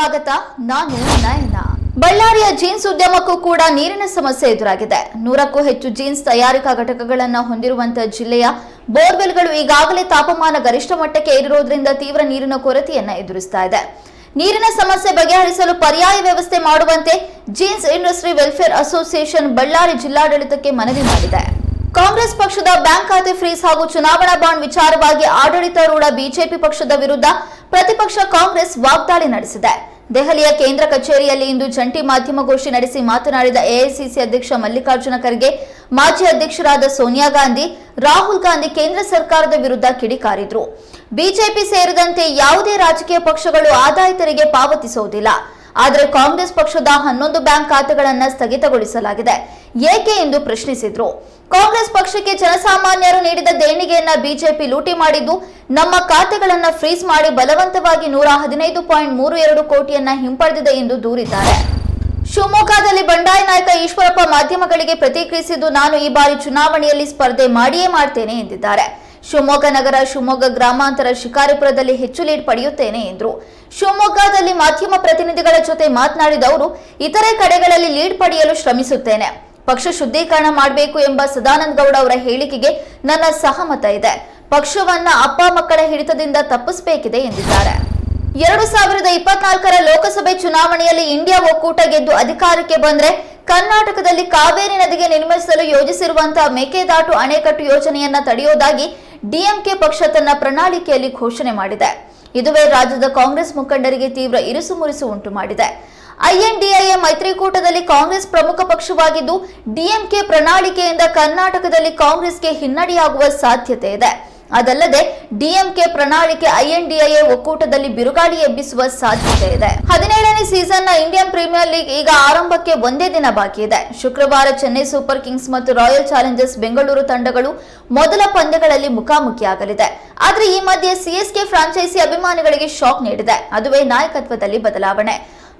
ಸ್ವಾಗತ. ನಾನು ನಯನ. ಬಳ್ಳಾರಿಯ ಜೀನ್ಸ್ ಉದ್ಯಮಕ್ಕೂ ಕೂಡ ನೀರಿನ ಸಮಸ್ಯೆ ಎದುರಾಗಿದೆ. ನೂರಕ್ಕೂ ಹೆಚ್ಚು ಜೀನ್ಸ್ ತಯಾರಿಕಾ ಘಟಕಗಳನ್ನು ಹೊಂದಿರುವಂತಹ ಜಿಲ್ಲೆಯ ಬೋರ್ವೆಲ್ಗಳು ಈಗಾಗಲೇ ತಾಪಮಾನ ಗರಿಷ್ಠ ಮಟ್ಟಕ್ಕೆ ಏರಿರೋದ್ರಿಂದ ತೀವ್ರ ನೀರಿನ ಕೊರತೆಯನ್ನ ಎದುರಿಸ್ತಾ ಇದೆ. ನೀರಿನ ಸಮಸ್ಯೆ ಬಗೆಹರಿಸಲು ಪರ್ಯಾಯ ವ್ಯವಸ್ಥೆ ಮಾಡುವಂತೆ jeans industry welfare association Ballari ಜಿಲ್ಲಾಡಳಿತಕ್ಕೆ ಮನವಿ ಮಾಡಿದೆ. ಕಾಂಗ್ರೆಸ್ ಪಕ್ಷದ ಬ್ಯಾಂಕ್ ಖಾತೆ ಫ್ರೀಸ್ ಹಾಗೂ ಚುನಾವಣಾ ಬಾಂಡ್ ವಿಚಾರವಾಗಿ ಆಡಳಿತಾರೂಢ ಬಿಜೆಪಿ ಪಕ್ಷದ ವಿರುದ್ಧ ಪ್ರತಿಪಕ್ಷ ಕಾಂಗ್ರೆಸ್ ವಾಗ್ದಾಳಿ ನಡೆಸಿದೆ. ದೆಹಲಿಯ ಕೇಂದ್ರ ಕಚೇರಿಯಲ್ಲಿ ಇಂದು ಜಂಟಿ ಮಾಧ್ಯಮಗೋಷ್ಠಿ ನಡೆಸಿ ಮಾತನಾಡಿದ ಎಐಸಿಸಿ ಅಧ್ಯಕ್ಷ ಮಲ್ಲಿಕಾರ್ಜುನ ಖರ್ಗೆ, ಮಾಜಿ ಅಧ್ಯಕ್ಷರಾದ ಸೋನಿಯಾ ಗಾಂಧಿ, ರಾಹುಲ್ ಗಾಂಧಿ ಕೇಂದ್ರ ಸರ್ಕಾರದ ವಿರುದ್ಧ ಕಿಡಿಕಾರಿದ್ರು. ಬಿಜೆಪಿ ಸೇರಿದಂತೆ ಯಾವುದೇ ರಾಜಕೀಯ ಪಕ್ಷಗಳು ಆದಾಯ ತೆರಿಗೆ ಪಾವತಿಸುವುದಿಲ್ಲ. ಆದರೆ ಕಾಂಗ್ರೆಸ್ ಪಕ್ಷದ ಹನ್ನೊಂದು ಬ್ಯಾಂಕ್ ಖಾತೆಗಳನ್ನು ಸ್ಥಗಿತಗೊಳಿಸಲಾಗಿದೆ. ಏಕೆ ಎಂದು ಪ್ರಶ್ನಿಸಿದ್ರು. ಕಾಂಗ್ರೆಸ್ ಪಕ್ಷಕ್ಕೆ ಜನಸಾಮಾನ್ಯರು ನೀಡಿದ ದೇಣಿಗೆಯನ್ನ ಬಿಜೆಪಿ ಲೂಟಿ ಮಾಡಿದ್ದು, ನಮ್ಮ ಖಾತೆಗಳನ್ನ ಫ್ರೀಸ್ ಮಾಡಿ ಬಲವಂತವಾಗಿ ನೂರ ಹದಿನೈದು ಪಾಯಿಂಟ್ ಮೂರು ಎರಡು ಕೋಟಿಯನ್ನ ಹಿಂಪಡೆದಿದೆ ಎಂದು ದೂರಿದ್ದಾರೆ. ಶಿವಮೊಗ್ಗದಲ್ಲಿ ಬಂಡಾಯ ನಾಯಕ ಈಶ್ವರಪ್ಪ ಮಾಧ್ಯಮಗಳಿಗೆ ಪ್ರತಿಕ್ರಿಯಿಸಿದ್ದು, ನಾನು ಈ ಬಾರಿ ಚುನಾವಣೆಯಲ್ಲಿ ಸ್ಪರ್ಧೆ ಮಾಡಿಯೇ ಮಾಡ್ತೇನೆ ಎಂದಿದ್ದಾರೆ. ಶಿವಮೊಗ್ಗ ನಗರ, ಶಿವಮೊಗ್ಗ ಗ್ರಾಮಾಂತರ ಶಿಕಾರಿಪುರದಲ್ಲಿ ಹೆಚ್ಚು ಲೀಡ್ ಪಡೆಯುತ್ತೇನೆ ಎಂದರು. ಶಿವಮೊಗ್ಗದಲ್ಲಿ ಮಾಧ್ಯಮ ಪ್ರತಿನಿಧಿಗಳ ಜೊತೆ ಮಾತನಾಡಿದ ಅವರು, ಇತರೆ ಕಡೆಗಳಲ್ಲಿ ಲೀಡ್ ಪಡೆಯಲು ಶ್ರಮಿಸುತ್ತೇನೆ. ಪಕ್ಷ ಶುದ್ಧೀಕರಣ ಮಾಡಬೇಕು ಎಂಬ ಸದಾನಂದ ಗೌಡ ಅವರ ಹೇಳಿಕೆಗೆ ನನ್ನ ಸಹಮತ ಇದೆ. ಪಕ್ಷವನ್ನ ಅಪ್ಪ ಮಕ್ಕಳ ಹಿಡಿತದಿಂದ ತಪ್ಪಿಸಬೇಕಿದೆ ಎಂದಿದ್ದಾರೆ. ಎರಡು ಸಾವಿರದ ಇಪ್ಪತ್ನಾಲ್ಕರ ಲೋಕಸಭೆ ಚುನಾವಣೆಯಲ್ಲಿ ಇಂಡಿಯಾ ಒಕ್ಕೂಟ ಗೆದ್ದು ಅಧಿಕಾರಕ್ಕೆ ಬಂದ್ರೆ ಕರ್ನಾಟಕದಲ್ಲಿ ಕಾವೇರಿ ನದಿಗೆ ನಿರ್ಮಿಸಲು ಯೋಜಿಸಿರುವಂತಹ ಮೇಕೆದಾಟು ಅಣೆಕಟ್ಟು ಯೋಜನೆಯನ್ನ ತಡೆಯೋದಾಗಿ ಡಿಎಂಕೆ ಪಕ್ಷ ತನ್ನ ಪ್ರಣಾಳಿಕೆಯಲ್ಲಿ ಘೋಷಣೆ ಮಾಡಿದೆ. ಇದುವೇ ರಾಜ್ಯದ ಕಾಂಗ್ರೆಸ್ ಮುಖಂಡರಿಗೆ ತೀವ್ರ ಇರುಸುಮುರುಸು ಉಂಟು ಮಾಡಿದೆ. ಐಎನ್ಡಿಎ ಮೈತ್ರಿಕೂಟದಲ್ಲಿ ಕಾಂಗ್ರೆಸ್ ಪ್ರಮುಖ ಪಕ್ಷವಾಗಿದ್ದು, ಡಿಎಂಕೆ ಪ್ರಣಾಳಿಕೆಯಿಂದ ಕರ್ನಾಟಕದಲ್ಲಿ ಕಾಂಗ್ರೆಸ್ಗೆ ಹಿನ್ನಡೆಯಾಗುವ ಸಾಧ್ಯತೆ ಇದೆ. ಅದಲ್ಲದೆ, ಡಿಎಂಕೆ ಪ್ರಣಾಳಿಕೆ ಐಎನ್ಡಿಎ ಒಕ್ಕೂಟದಲ್ಲಿ ಬಿರುಗಾಳಿ ಎಬ್ಬಿಸುವ ಸಾಧ್ಯತೆ ಇದೆ. ಹದಿನೇಳನೇ ಸೀಸನ್ನ ಇಂಡಿಯನ್ ಪ್ರೀಮಿಯರ್ ಲೀಗ್ ಈಗ ಆರಂಭಕ್ಕೆ ಒಂದೇ ದಿನ ಬಾಕಿ ಇದೆ. ಶುಕ್ರವಾರ ಚೆನ್ನೈ ಸೂಪರ್ ಕಿಂಗ್ಸ್ ಮತ್ತು ರಾಯಲ್ ಚಾಲೆಂಜರ್ಸ್ ಬೆಂಗಳೂರು ತಂಡಗಳು ಮೊದಲ ಪಂದ್ಯಗಳಲ್ಲಿ ಮುಖಾಮುಖಿಯಾಗಲಿದೆ. ಆದರೆ ಈ ಮಧ್ಯೆ ಸಿಎಸ್ಕೆ ಫ್ರಾಂಚೈಸಿ ಅಭಿಮಾನಿಗಳಿಗೆ ಶಾಕ್ ನೀಡಿದೆ. ಅದುವೇ ನಾಯಕತ್ವದಲ್ಲಿ ಬದಲಾವಣೆ.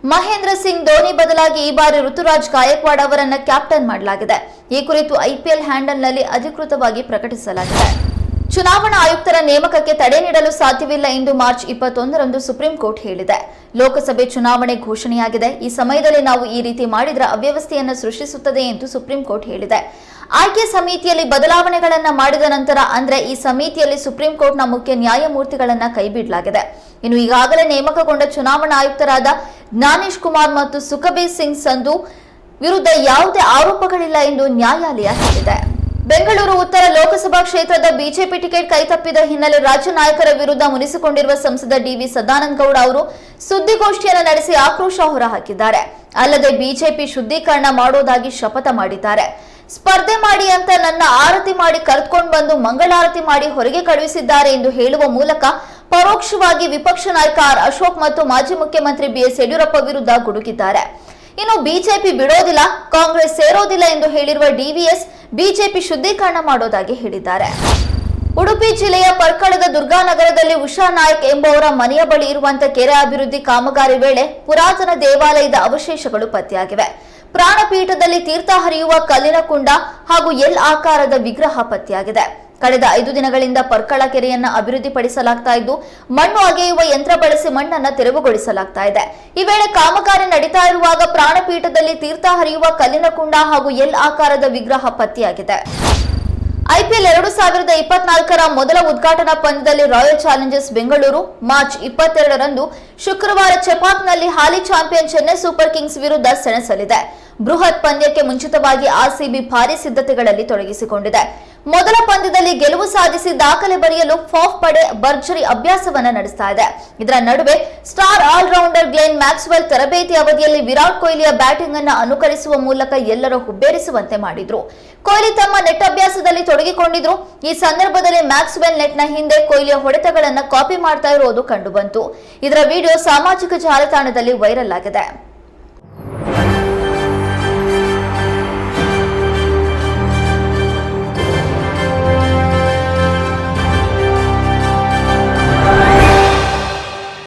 ಮಹೇಂದ್ರ ಸಿಂಗ್ ಧೋನಿ ಬದಲಾಗಿ ಈ ಬಾರಿ ಋತುರಾಜ್ ಗಾಯಕ್ವಾಡ್ ಅವರನ್ನ ಕ್ಯಾಪ್ಟನ್ ಮಾಡಲಾಗಿದೆ. ಈ ಕುರಿತು ಐಪಿಎಲ್ ಹ್ಯಾಂಡಲ್ನಲ್ಲಿ ಅಧಿಕೃತವಾಗಿ ಪ್ರಕಟಿಸಲಾಗಿದೆ. ಚುನಾವಣಾ ಆಯುಕ್ತರ ನೇಮಕಕ್ಕೆ ತಡೆ ನೀಡಲು ಸಾಧ್ಯವಿಲ್ಲ ಎಂದು ಮಾರ್ಚ್ ಇಪ್ಪತ್ತೊಂದರಂದು ಸುಪ್ರೀಂ ಕೋರ್ಟ್ ಹೇಳಿದೆ. ಲೋಕಸಭೆ ಚುನಾವಣೆ ಘೋಷಣೆಯಾಗಿದೆ. ಈ ಸಮಯದಲ್ಲಿ ನಾವು ಈ ರೀತಿ ಮಾಡಿದರೆ ಅವ್ಯವಸ್ಥೆಯನ್ನು ಸೃಷ್ಟಿಸುತ್ತದೆ ಎಂದು ಸುಪ್ರೀಂ ಕೋರ್ಟ್ ಹೇಳಿದೆ. ಆಯ್ಕೆ ಸಮಿತಿಯಲ್ಲಿ ಬದಲಾವಣೆಗಳನ್ನ ಮಾಡಿದ ನಂತರ ಅಂದ್ರೆ ಈ ಸಮಿತಿಯಲ್ಲಿ ಸುಪ್ರೀಂ ಕೋರ್ಟ್ನ ಮುಖ್ಯ ನ್ಯಾಯಮೂರ್ತಿಗಳನ್ನ ಕೈಬಿಡಲಾಗಿದೆ. ಇನ್ನು ಈಗಾಗಲೇ ನೇಮಕಗೊಂಡ ಚುನಾವಣಾ ಆಯುಕ್ತರಾದ ಜ್ಞಾನೇಶ್ ಕುಮಾರ್ ಮತ್ತು ಸುಖಬೀರ್ ಸಿಂಗ್ ಸಂಧು ವಿರುದ್ಧ ಯಾವುದೇ ಆರೋಪಗಳಿಲ್ಲ ಎಂದು ನ್ಯಾಯಾಲಯ ಹೇಳಿದೆ. ಬೆಂಗಳೂರು ಉತ್ತರ ಲೋಕಸಭಾ ಕ್ಷೇತ್ರದ ಬಿಜೆಪಿ ಟಿಕೆಟ್ ಕೈತಪ್ಪಿದ ಹಿನ್ನೆಲೆ ರಾಜ್ಯ ನಾಯಕರ ವಿರುದ್ಧ ಮುನಿಸಿಕೊಂಡಿರುವ ಸಂಸದ ಡಿವಿ ಸದಾನಂದ ಗೌಡ ಅವರು ಸುದ್ದಿಗೋಷ್ಠಿಯನ್ನು ನಡೆಸಿ ಆಕ್ರೋಶ ಹೊರಹಾಕಿದ್ದಾರೆ. ಅಲ್ಲದೆ ಬಿಜೆಪಿ ಶುದ್ಧೀಕರಣ ಮಾಡೋದಾಗಿ ಶಪಥ ಮಾಡಿದ್ದಾರೆ. ಸ್ಪರ್ಧೆ ಮಾಡಿ ಅಂತ ನನ್ನ ಆರತಿ ಮಾಡಿ ಕರೆದುಕೊಂಡು ಬಂದು ಮಂಗಳಾರತಿ ಮಾಡಿ ಹೊರಗೆ ಕಳುಹಿಸಿದ್ದಾರೆ ಎಂದು ಹೇಳುವ ಮೂಲಕ ಪರೋಕ್ಷವಾಗಿ ವಿಪಕ್ಷ ನಾಯಕ ಆರ್ ಅಶೋಕ್ ಮತ್ತು ಮಾಜಿ ಮುಖ್ಯಮಂತ್ರಿ ಬಿಎಸ್ ಯಡಿಯೂರಪ್ಪ ವಿರುದ್ಧ ಗುಡುಗಿದ್ದಾರೆ. ಇನ್ನು ಬಿಜೆಪಿ ಬಿಡೋದಿಲ್ಲ, ಕಾಂಗ್ರೆಸ್ ಸೇರೋದಿಲ್ಲ ಎಂದು ಹೇಳಿರುವ ಡಿವಿಎಸ್ ಬಿಜೆಪಿ ಶುದ್ಧೀಕರಣ ಮಾಡೋದಾಗಿ ಹೇಳಿದ್ದಾರೆ. ಉಡುಪಿ ಜಿಲ್ಲೆಯ ಪರ್ಕಳದ ದುರ್ಗಾನಗರದಲ್ಲಿ ಉಷಾ ನಾಯಕ್ ಎಂಬುವರ ಮನೆಯ ಬಳಿ ಇರುವಂತಹ ಕೆರೆ ಅಭಿವೃದ್ಧಿ ಕಾಮಗಾರಿ ವೇಳೆ ಪುರಾತನ ದೇವಾಲಯದ ಅವಶೇಷಗಳು ಪತ್ತೆಯಾಗಿವೆ. ಪ್ರಾಣಪೀಠದಲ್ಲಿ ತೀರ್ಥ ಹರಿಯುವ ಕಲ್ಲಿನ ಕುಂಡ ಹಾಗೂ ಎಲ್ ಆಕಾರದ ವಿಗ್ರಹ ಪತ್ತೆಯಾಗಿದೆ. ಕಳೆದ ಐದು ದಿನಗಳಿಂದ ಪರ್ಕಳ ಕೆರೆಯನ್ನ ಅಭಿವೃದ್ಧಿಪಡಿಸಲಾಗ್ತಾ ಇದ್ದು, ಮಣ್ಣು ಅಗೆಯುವ ಯಂತ್ರ ಬಳಸಿ ಮಣ್ಣನ್ನ ತೆರವುಗೊಳಿಸಲಾಗ್ತಾ ಇದೆ. ಈ ವೇಳೆ ಕಾಮಗಾರಿ ನಡೀತಾ ಇರುವಾಗ ಪ್ರಾಣಪೀಠದಲ್ಲಿ ತೀರ್ಥ ಹರಿಯುವ ಕಲ್ಲಿನ ಕುಂಡ ಹಾಗೂ ಎಲ್ ಆಕಾರದ ವಿಗ್ರಹ ಪತ್ತೆಯಾಗಿದೆ. ಐಪಿಎಲ್ ಎರಡು ಸಾವಿರದ ಇಪ್ಪತ್ನಾಲ್ಕರ ಮೊದಲ ಉದ್ಘಾಟನಾ ಪಂದ್ಯದಲ್ಲಿ ರಾಯಲ್ ಚಾಲೆಂಜರ್ಸ್ ಬೆಂಗಳೂರು, ಮಾರ್ಚ್ ಇಪ್ಪತ್ತೆರಡರಂದು ಶುಕ್ರವಾರ ಚೆಪಾಕ್ನಲ್ಲಿ ಹಾಲಿ ಚಾಂಪಿಯನ್ ಚೆನ್ನೈ ಸೂಪರ್ ಕಿಂಗ್ಸ್ ವಿರುದ್ಧ ಸೆಣಸಲಿದೆ. ಬೃಹತ್ ಪಂದ್ಯಕ್ಕೆ ಮುಂಚಿತವಾಗಿ ಆರ್ಸಿಬಿ ಭಾರಿ ಸಿದ್ಧತೆಗಳಲ್ಲಿ ತೊಡಗಿಸಿಕೊಂಡಿದೆ. ಮೊದಲ ಪಂದ್ಯದಲ್ಲಿ ಗೆಲುವು ಸಾಧಿಸಿ ದಾಖಲೆ ಬರೆಯಲು ಫಾಫ್ ಪಡೆ ಭರ್ಜರಿ ಅಭ್ಯಾಸವನ್ನ ನಡೆಸ್ತಾ ಇದೆ. ಇದರ ನಡುವೆ ಸ್ಟಾರ್ ಆಲ್ರೌಂಡರ್ ಗ್ಲೆನ್ ಮ್ಯಾಕ್ಸ್ವೆಲ್ ತರಬೇತಿ ಅವಧಿಯಲ್ಲಿ ವಿರಾಟ್ ಕೊಹ್ಲಿಯ ಬ್ಯಾಟಿಂಗ್ ಅನ್ನು ಅನುಕರಿಸುವ ಮೂಲಕ ಎಲ್ಲರೂ ಹುಬ್ಬೇರಿಸುವಂತೆ ಮಾಡಿದ್ರು. ಕೊಹ್ಲಿ ತಮ್ಮ ನೆಟ್ ಅಭ್ಯಾಸದಲ್ಲಿ ತೊಡಗಿಕೊಂಡಿದ್ರು. ಈ ಸಂದರ್ಭದಲ್ಲಿ ಮ್ಯಾಕ್ಸ್ವೆಲ್ ನೆಟ್ನ ಹಿಂದೆ ಕೊಹ್ಲಿಯ ಹೊಡೆತಗಳನ್ನು ಕಾಪಿ ಮಾಡ್ತಾ ಇರೋದು ಕಂಡುಬಂತು. ಇದರ ವಿಡಿಯೋ ಸಾಮಾಜಿಕ ಜಾಲತಾಣದಲ್ಲಿ ವೈರಲ್ ಆಗಿದೆ.